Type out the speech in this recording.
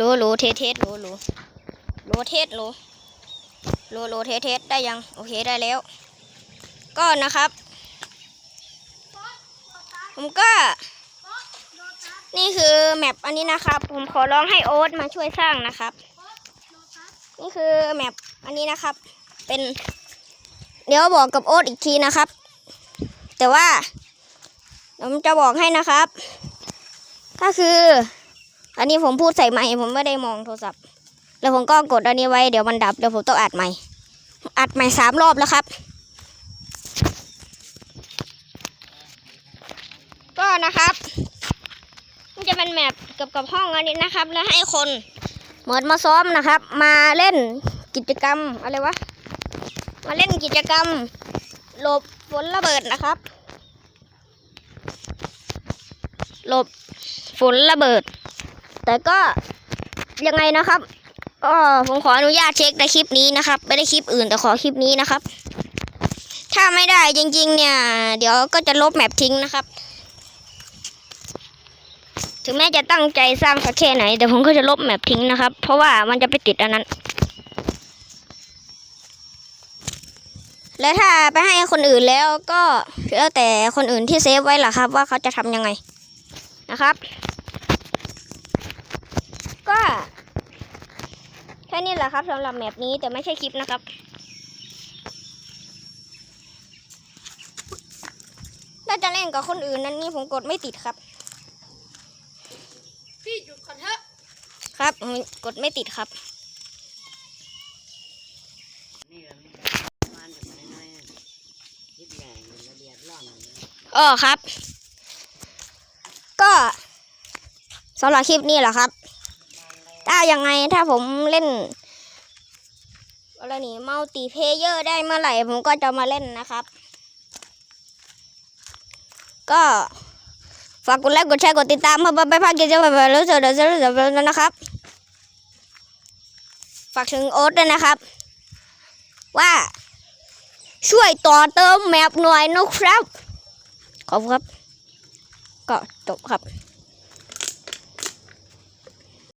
โหลโหลเทสเทสโหลโหลโหลเทสโหลโหลโหลเทสเทสได้ยัง โอเคได้แล้ว ก็นะครับ ผมก็นี่คือแมปอันนี้นะครับ ผมขอร้องให้โอ๊ตมาช่วยสร้างนะครับ นี่คือแมปอันนี้นะครับ เป็นเดี๋ยวบอกกับโอ๊ตอีกทีนะครับ แต่ว่าผมจะบอกให้นะครับ ก็คือ อันนี้ผมพูดใส่ไมค์ผมไม่ได้มองโทรศัพท์ แล้วผมก็กดอันนี้ไว้เดี๋ยวมันดับเดี๋ยวผมต้องอัดใหม่ อัดใหม่สามรอบแล้วครับ ก็นะครับมันจะเป็นแมปกี่ยวกับห้องอันนี้นะครับ แล้วให้คนเหมือนมาซ้อมนะครับ มาเล่นกิจกรรมอะไรวะมาเล่นกิจกรรมหลบฝนระเบิดนะครับ หลบฝนระเบิด แต่ก็ยังไงนะครับก็ผมขออนุญาตเช็คในคลิปนี้นะครับ ไม่ได้คลิปอื่นแต่ขอคลิปนี้นะครับ ถ้าไม่ได้จริง ๆ เนี่ย เดี๋ยวก็จะลบแมปทิ้งนะครับ ถึงแม้จะตั้งใจสร้างสักแค่ไหน แต่ผมก็จะลบแมปทิ้งนะครับ เพราะว่ามันจะไปติดอันนั้น และถ้าไปให้คนอื่นแล้วก็แล้วแต่คนอื่นที่เซฟไว้ล่ะครับ ว่าเขาจะทำยังไงนะครับ ก็แค่ นี้แหละครับสำหรับแมปนี้แต่ไม่ใช่คลิปนะครับ ถ้าจะเล่นกับคนอื่นนั้นนี่ผมกดไม่ติดครับ พี่หยุดก่อนเถอะ ครับผมกดไม่ติดครับนี่เรามันจะมาน้อยๆนะคิดใหญ่ระเบียบร่อนนะอ๋อครับ ก็สำหรับคลิปนี้แหละครับถ้า ยังไงถ้าผมเล่นอะไรนี่มัลติเพเยอร์ได้เมื่อไหร่ผมก็จะมาเล่นนะครับ ก็ฝากกดไลค์กดแชร์กดติดตามเพื่อไปภาคกิจกรรมแบบรู้สึกเดี๋ยวจะรู้สึกนะครับ ฝากถึงโอ๊ตด้วยนะครับ ว่าช่วยต่อเติมแมปหน่อยนะครับ ขอบคุณครับ ก็จบครับ